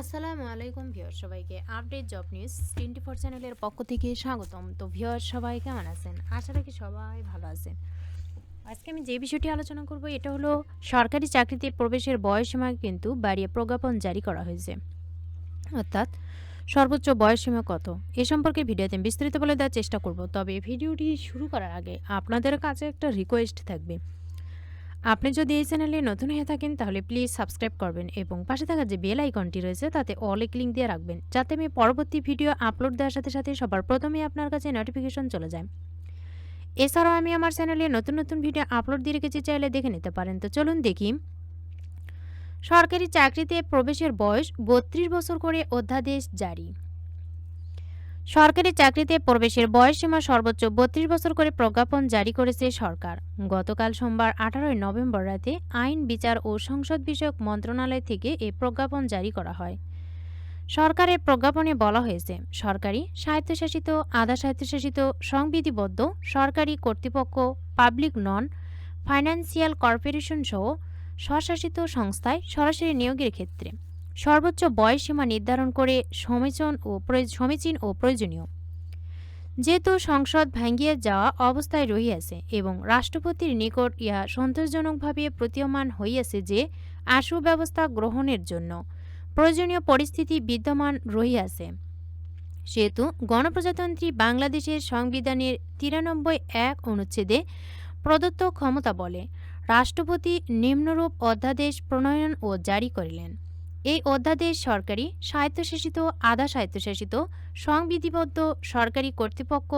আসসালামু আলাইকুম ভিউয়ার সবাইকে update job news twenty four চ্যানেলের পক্ষ থেকে স্বাগতম। তো ভিউয়ার সবাই কেমন আছেন? আশা রাখি সবাই ভালো আছেন। আজকে আমি যে বিষয়টি আলোচনা করব, এটা হলো সরকারি চাকরিতে প্রবেশের বয়সসীমা কিন্তু বাড়িয়ে প্রজ্ঞাপন জারি করা হয়েছে। অর্থাৎ সর্বোচ্চ বয়সসীমা কত? এ সম্পর্কে ভিডিওতে বিস্তারিত বলে দেওয়ার চেষ্টা করব। তবে ভিডিওটি শুরু করার আগে আপনাদের কাছে একটা রিকোয়েস্ট থাকবে। আপনি যদি এই চ্যানেলে নতুন হয়ে থাকেন, তাহলে প্লিজ সাবস্ক্রাইব করবেন এবং পাশে থাকা যে বেল আইকনটি রয়েছে, তাতে অলে ক্লিক দিয়ে রাখবেন, যাতে আমি পরবর্তী ভিডিও আপলোড দেওয়ার সাথে সাথে সবার প্রথমে আপনার কাছে নোটিফিকেশন চলে যায়। এছাড়াও আমি আমার চ্যানেলে নতুন নতুন ভিডিও আপলোড দিয়ে রেখেছি, চাইলে দেখে নিতে পারেন। তো চলুন দেখি। সরকারি চাকরিতে প্রবেশের বয়স বত্রিশ বছর করে অধ্যাদেশ জারি। সরকারি চাকরিতে প্রবেশের বয়সসীমা সর্বোচ্চ বত্রিশ বছর করে প্রজ্ঞাপন জারি করেছে সরকার। গতকাল সোমবার আঠারোই নভেম্বর রাতে আইন, বিচার ও সংসদ বিষয়ক মন্ত্রণালয় থেকে এ প্রজ্ঞাপন জারি করা হয়। সরকারের প্রজ্ঞাপনে বলা হয়েছে, সরকারি, স্বায়ত্তশাসিত, আধা স্বায়ত্তশাসিত, সংবিধিবদ্ধ, সরকারি কর্তৃপক্ষ, পাবলিক নন, ফাইন্যান্সিয়াল কর্পোরেশন সহ স্বশাসিত সংস্থায় সরাসরি নিয়োগের ক্ষেত্রে। সর্বোচ্চ বয়সসীমা নির্ধারণ করে সমীচন ও সমীচীন ও প্রয়োজনীয়। যেহেতু সংসদ ভাঙ্গিয়া যাওয়া অবস্থায় রহিয়াছে এবং রাষ্ট্রপতির নিকট ইহা সন্তোষজনকভাবে প্রতীয়মান হইয়াছে যে, আশু ব্যবস্থা গ্রহণের জন্য প্রয়োজনীয় পরিস্থিতি বিদ্যমান রহিয়াছে। সেহেতু গণপ্রজাতন্ত্রী বাংলাদেশের সংবিধানের তিরানব্বই এক অনুচ্ছেদে প্রদত্ত ক্ষমতা বলে রাষ্ট্রপতি নিম্নরূপ অধ্যাদেশ প্রণয়ন ও জারি করিলেন। এই অধ্যাদেশ সরকারি স্বায়ত্তশাসিত, আধা স্বায়ত্তশাসিত, সংবিধিবদ্ধ সরকারি কর্তৃপক্ষ,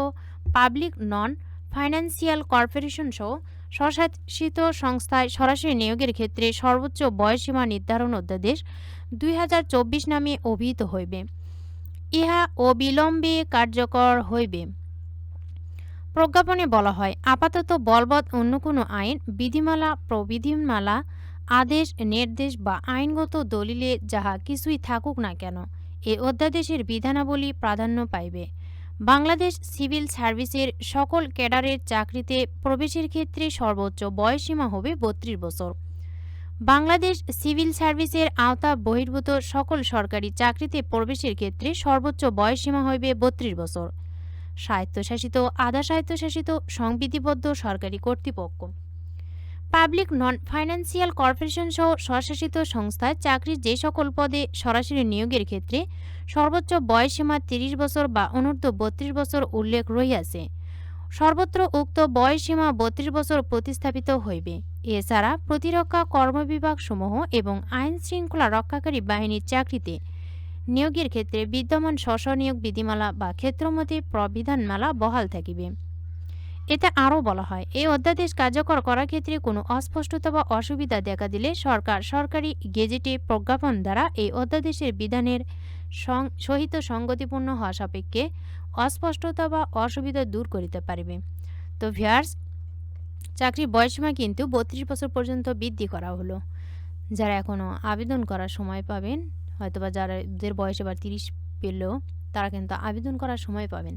পাবলিক নন ফাইন্যান্সিয়াল কর্পোরেশন সহ স্বশাসিত সংস্থায় সরাসরি নিয়োগের ক্ষেত্রে সর্বোচ্চ বয়সসীমা নির্ধারণ অধ্যাদেশ দুই হাজার চব্বিশ নামে অভিহিত হইবে। ইহা অবিলম্বে কার্যকর হইবে। প্রজ্ঞাপনে বলা হয়, আপাতত বলবৎ অন্য কোনো আইন, বিধিমালা, প্রবিধিমালা আদেশ, নির্দেশ বা আইনগত দলিলে যাহা কিছুই থাকুক না কেন, এ অধ্যাদেশের বিধানাবলী প্রাধান্য পাইবে। বাংলাদেশ সিভিল সার্ভিসের সকল ক্যাডারের চাকরিতে প্রবেশের ক্ষেত্রে সর্বোচ্চ বয়সসীমা হবে বত্রিশ বছর। বাংলাদেশ সিভিল সার্ভিসের আওতা বহির্ভূত সকল সরকারি চাকরিতে প্রবেশের ক্ষেত্রে সর্বোচ্চ বয়সসীমা হইবে বত্রিশ বছর। স্বায়ত্তশাসিত, আধা স্বায়ত্তশাসিত, সংবিধিবদ্ধ সরকারি কর্তৃপক্ষ। পাবলিক নন ফাইন্যান্সিয়াল কর্পোরেশন সহ স্বশাসিত সংস্থায় চাকরির যে সকল পদে সরাসরি নিয়োগের ক্ষেত্রে সর্বোচ্চ বয়সসীমা তিরিশ বছর বা অনূর্ধ্ব বত্রিশ বছর উল্লেখ রহিয়াছে। সর্বত্র উক্ত বয়সসীমা বত্রিশ বছর প্রতিস্থাপিত হইবে। এছাড়া প্রতিরক্ষা কর্মবিভাগ সমূহ এবং আইন শৃঙ্খলা রক্ষাকারী বাহিনীর চাকরিতে নিয়োগের ক্ষেত্রে বিদ্যমান স্ব নিয়োগ বিধিমালা বা ক্ষেত্রমতে প্রবিধানমালা বহাল থাকিবে। এতে আরও বলা হয়, এই অধ্যাদেশ কার্যকর করার ক্ষেত্রে কোনো অস্পষ্টতা বা অসুবিধা দেখা দিলে সরকার সরকারি গেজেটে প্রজ্ঞাপন দ্বারা এই অধ্যাদেশের বিধানের সহিত সঙ্গতিপূর্ণ হওয়া সাপেক্ষে অস্পষ্টতা বা অসুবিধা দূর করিতে পারিবে। তো ভিয়ার্স চাকরির বয়সীমা কিন্তু বত্রিশ বছর পর্যন্ত বৃদ্ধি করা হলো। যারা এখনও আবেদন করার সময় পাবেন, হয়তোবা যাদের বয়স এবার তিরিশ পেলেও, তারা কিন্তু আবেদন করার সময় পাবেন।